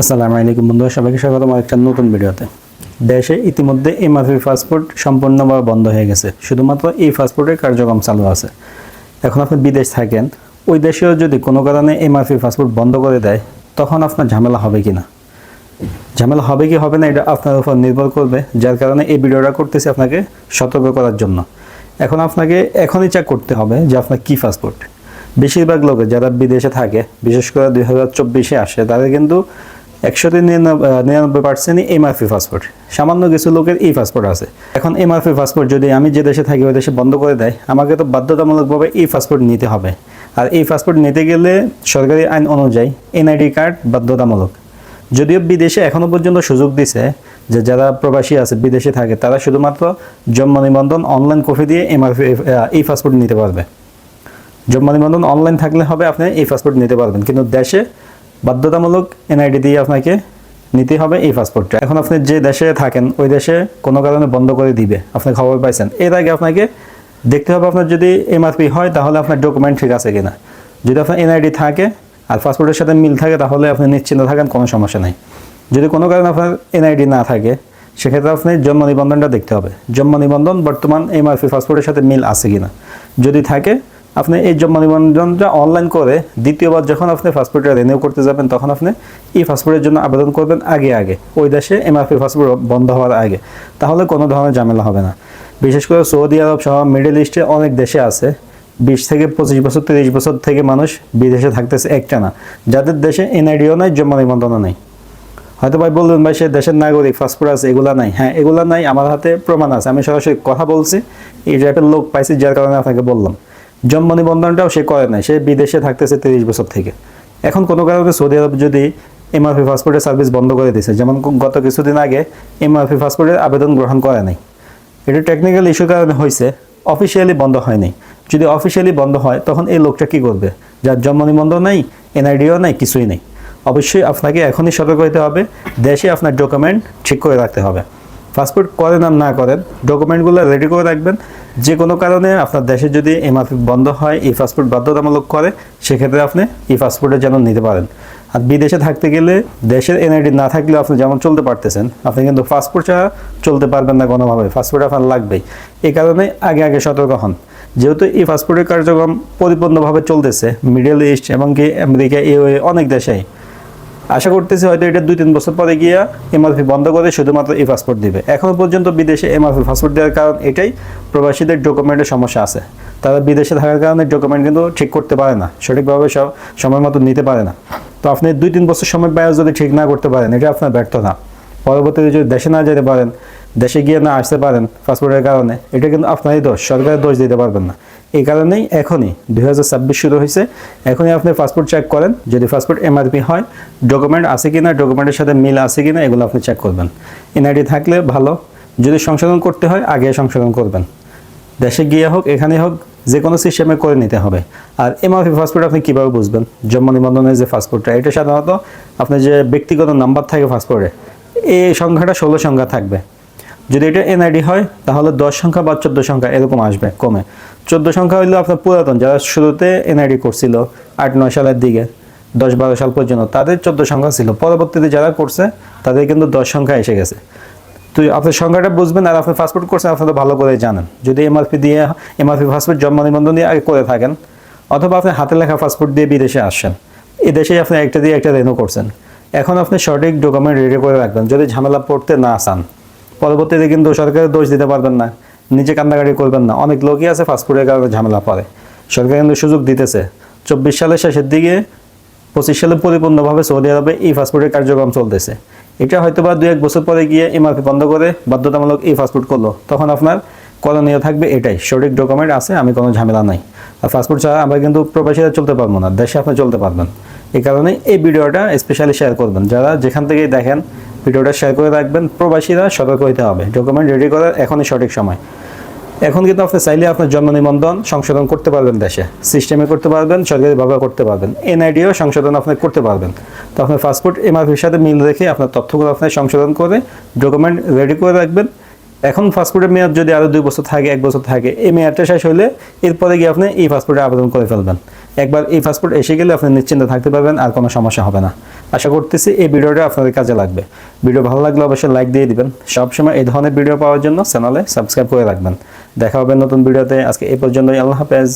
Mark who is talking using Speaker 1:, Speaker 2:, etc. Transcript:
Speaker 1: আসসালামু আলাইকুম বন্ধুরা, সবাইকে স্বাগত আমার একটা নতুন ভিডিওতে। দেশে ইতিমধ্যে এমআরপি পাসপোর্ট সম্পূর্ণভাবে বন্ধ হয়ে গেছে, শুধুমাত্র এই পাসপোর্টের কার্যক্রম চালু আছে। এখন আপনি বিদেশ থাকেন, ওই দেশেও যদি কোনো কারণে এমআরপি পাসপোর্ট বন্ধ করে দেয়, তখন আপনার ঝামেলা হবে কি না ঝামেলা হবে কি হবে না, এটা আপনার উপর নির্ভর করবে, যার কারণে এই ভিডিওটা করতেছি আপনাকে সতর্ক করার জন্য। এখন আপনাকে এখনই চেক করতে হবে যে আপনার কী পাসপোর্ট। বেশিরভাগ লোকে যারা বিদেশে থাকে, বিশেষ করে দুই হাজার চব্বিশে আসে, তাদের কিন্তু একশোতে নিরানব্বই পার্সেন্টই এমআরপি পাসপোর্ট। সামান্য কিছু লোকের এই পাসপোর্ট আছে। এখন এমআরপি পাসপোর্ট যদি আমি যে দেশে থাকি, ওই দেশে বন্ধ করে দেয়, আমাকে তো বাধ্যতামূলকভাবে এই পাসপোর্ট নিতে হবে। আর এই পাসপোর্ট নিতে গেলে সরকারি আইন অনুযায়ী এনআইডি কার্ড বাধ্যতামূলক। যদিও বিদেশে এখনও পর্যন্ত সুযোগ দিছে যে যারা প্রবাসী আছে, বিদেশে থাকে, তারা শুধুমাত্র জন্ম নিবন্ধন অনলাইন কপি দিয়ে এমআরপি এই পাসপোর্ট নিতে পারবে। জন্ম নিবন্ধন অনলাইন থাকলে হবে, আপনি এই পাসপোর্ট নিতে পারবেন। কিন্তু দেশে বাধ্যতামূলক এনআইডি দিয়ে আপনাকে নিতে হবে এই পাসপোর্টটা এখন আপনি যে দেশে থাকেন, ওই দেশে কোনো কারণে বন্ধ করে দিবে। আপনি খবর পাইছেন। এর আগে আপনাকে দেখতে হবে আপনার যদি এমআরপি হয়, তাহলে আপনার ডকুমেন্ট ঠিক আছে কিনা। যদি আপনার এনআইডি থাকে আর পাসপোর্টের সাথে মিল থাকে, তাহলে আপনি নিশ্চিন্ত থাকেন, কোনো সমস্যা নাই। যদি কোনো কারণে আপনার এনআইডি না থাকে, সেক্ষেত্রে আপনি জন্ম নিবন্ধনটা দেখতে হবে। জন্ম নিবন্ধন, বর্তমান এমআরপি পাসপোর্টের সাথে মিল আছে কিনা। যদি থাকে আপনি এই জন্ম নিবন্ধনটা অনলাইন করে দ্বিতীয়বার যখন আপনি পাসপোর্টটা রিনিউ করতে যাবেন, তখন আপনি এই পাসপোর্টের জন্য আবেদন করবেন আগে আগে। ওই দেশে এমআরপি পাসপোর্ট বন্ধ হওয়ার আগে। তাহলে কোনো ধরনের ঝামেলা হবে না। বিশেষ করে সৌদি আরব সহ মিডল ইস্টে অনেক দেশে আছে, বিশ থেকে পঁচিশ বছর, তিরিশ বছর থেকে মানুষ বিদেশে থাকতেছে একটানা। যাদের দেশে এনআইডিও নাই জন্ম নিবন্ধনও নেই। হয়তো ভাই বললেন, ভাই, সে দেশের নাগরিক পাসপোর্ট আছে, এগুলা নাই। হ্যাঁ এগুলা নাই, আমার হাতে প্রমাণ আছে। আমি সরাসরি কথা বলছি, এই টাইপের লোক পাইছি, যার কারণে আপনাকে বললাম। জন্ম নিবন্ধনটাও সে করে নাই। সে বিদেশে থাকতেছে তিরিশ বছর থেকে। এখন কোনো কারণে সৌদি আরব যদি এমআরপি পাসপোর্টের সার্ভিস বন্ধ করে দিয়েছে, যেমন গত কিছুদিন আগে এমআরপি পাসপোর্টের আবেদন গ্রহণ করে নাই। এটা টেকনিক্যাল ইস্যুর কারণে হয়েছে অফিসিয়ালি বন্ধ হয়নি। যদি অফিসিয়ালি বন্ধ হয়, তখন এই লোকটা কি করবে? যার জন্ম নিবন্ধন নেই, এনআইডিও নেই, কিছুই নেই। অবশ্যই আপনাকে এখনই সতর্ক হতে হবে, দেশে আপনার ডকুমেন্ট ঠিক করে রাখতে হবে। পাসপোর্ট করেন আর না করেন ডকুমেন্টগুলো রেডি করে রাখবেন যে কোনো কারণে আপনার দেশে যদি এমআরপি বন্ধ হয় এই পাসপোর্ট বাধ্যতামূলক করে, সেক্ষেত্রে আপনি এই পাসপোর্টে যেন নিতে পারেন। আর বিদেশে থাকতে গেলে, দেশের এনআইডি না থাকলেও আপনি যেমন চলতে পারতেছেন, আপনি কিন্তু পাসপোর্ট ছাড়া চলতে পারবেন না কোনোভাবে। পাসপোর্ট আপনার লাগবেই। এই কারণে আগে আগে সতর্ক হন। যেহেতু এই পাসপোর্টের কার্যক্রম পরিপূর্ণভাবে চলতেছে মিডল ইস্ট এমনকি আমেরিকা এ অনেক দেশেই। আশা করতেছি হয়তো এটা দুই, তিন বছর পরে গিয়ে এমআরপি বন্ধ করে শুধুমাত্র এই পাসপোর্ট দিবে। এখনও পর্যন্ত বিদেশে এমআরপি পাসপোর্ট দেওয়ার কারণ এটাই, প্রবাসীদের ডকুমেন্টের সমস্যা আছে। তারা বিদেশে থাকার কারণে ডকুমেন্ট কিন্তু ঠিক করতে পারে না, সঠিকভাবে সব সময় মতো নিতে পারে না। তো আপনি দুই, তিন বছর সময় পায় যদি ঠিক না করতে পারেন, এটা আপনার ব্যর্থ না পরবর্তীতে যদি দেশে না যেতে পারেন, দেশে গিয়ে না আসতে পারেন পাসপোর্টের কারণে, এটা কিন্তু আপনারই দোষ, সরকারের দোষ দিতে পারবেন না। এই কারণেই এখনই দুই হাজার ছাব্বিশ শুরু হয়েছে। এখনই আপনি পাসপোর্ট চেক করেন। যদি পাসপোর্ট এমআরপি হয় ডকুমেন্ট আছে কিনা ডকুমেন্টের সাথে মিল আছে কিনা, এগুলো আপনি চেক করবেন। এনআইডি থাকলে ভালো। যদি সংশোধন করতে হয়, আগে সংশোধন করবেন। দেশে গিয়ে হোক, এখানে হোক যে কোনো সিস্টেমে করে নিতে হবে। আর এমআরপি পাসপোর্ট আপনি কীভাবে বুঝবেন? জন্ম নিবন্ধনের যে পাসপোর্টটা এটা সাধারণত আপনার যে ব্যক্তিগত নাম্বার থাকে পাসপোর্টে এই সংখ্যাটা ষোলো সংখ্যা থাকবে। যদি এটা এনআইডি হয়, তাহলে দশ সংখ্যা বা চোদ্দ সংখ্যা এরকম আসবে কমে। চোদ্দ সংখ্যা হইল আপনার পুরাতন, যারা শুরুতে এনআইডি করছিল, আট, নয় সালের দিকে, দশ, বারো সাল পর্যন্ত, তাদের চোদ্দ সংখ্যা ছিল। পরবর্তীতে যারা করছে, তাদের কিন্তু দশ সংখ্যা এসে গেছে। তো আপনার সংখ্যাটা বুঝবেন আর আপনি পাসপোর্ট করছেন আপনি তো ভালো করে জানেন। যদি এমআরপি দিয়ে এমআরপি পাসপোর্ট জন্ম নিবন্ধন দিয়ে আগে করে থাকেন, অথবা আপনি হাতে লেখা পাসপোর্ট দিয়ে বিদেশে আসছেন, এই দেশে আপনি একটা দিয়ে একটা রেনু করছেন। এখন আপনি সঠিক ডকুমেন্ট রেডি করে রাখবেন, যদি ঝামেলা পড়তে না চান। পরবর্তীতে কিন্তু সরকারের দোষ দিতে পারবেন না। নিজে কান্নাকাটি করবেন না। অনেক লোকই আছে ফাস্টফুডের কারণে ঝামেলা পড়ে সরকার কিন্তু সুযোগ দিতেছে। চব্বিশ সালের শেষের দিকে, পঁচিশ সালে পরিপূর্ণভাবে সৌদি আরবে এই ফাস্টফুডের কার্যক্রম চলতেছে। এটা হয়তো বা দু এক বছর পরে গিয়ে এমআরপি বন্ধ করে বাধ্যতামূলক এই ফাস্টফুড করল। তখন আপনার করণীয় থাকবে এটাই। সঠিক ডকুমেন্ট আছে, আমি কোনো ঝামেলা নাই। আর ফাস্টফুড ছাড়া আমরা কিন্তু প্রবাসীরা চলতে পারব না, দেশে আপনি চলতে পারবেন। এই কারণে এই ভিডিওটা স্পেশালি শেয়ার করবেন। যারা যেখান থেকেই দেখেন ভিডিওটা শেয়ার করে রাখবেন। প্রবাসীরা সতর্ক হইতে হবে। ডকুমেন্ট রেডি করার এখনই সঠিক সময়। এখন কিন্তু আপনি চাইলে আপনার জন্ম নিবন্ধন সংশোধন করতে পারবেন দেশে। সিস্টেমে করতে পারবেন সরকারিভাবে করতে পারবেন। এনআইডিও সংশোধন আপনি করতে পারবেন। তো আপনার পাসপোর্ট এমআরপির সাথে মিল রেখে আপনার তথ্যগুলো আপনি সংশোধন করে ডকুমেন্ট রেডি করে রাখবেন। এখন পাসপোর্টের মেয়াদ যদি আরও দুই বছর থাকে, এক বছর থাকে, এই মেয়াদটা শেষ হলে এরপরে গিয়ে আপনি এই পাসপোর্টে আবেদন করে ফেলবেন। একবার এই পাসপোর্ট এসে গেলে আপনি নিশ্চিন্তে থাকতে পারবেন, আর কোনো সমস্যা হবে না। আশা করতেছি এই ভিডিওটা আপনাদের কাজে লাগবে। ভিডিও ভালো লাগলে অবশ্যই লাইক দিয়ে দিবেন। সবসময় এই ধরনের ভিডিও পাওয়ার জন্য চ্যানেলে সাবস্ক্রাইব করে রাখবেন। দেখা হবে নতুন ভিডিওতে। আজকে এই পর্যন্তই। আল্লাহ হাফেজ।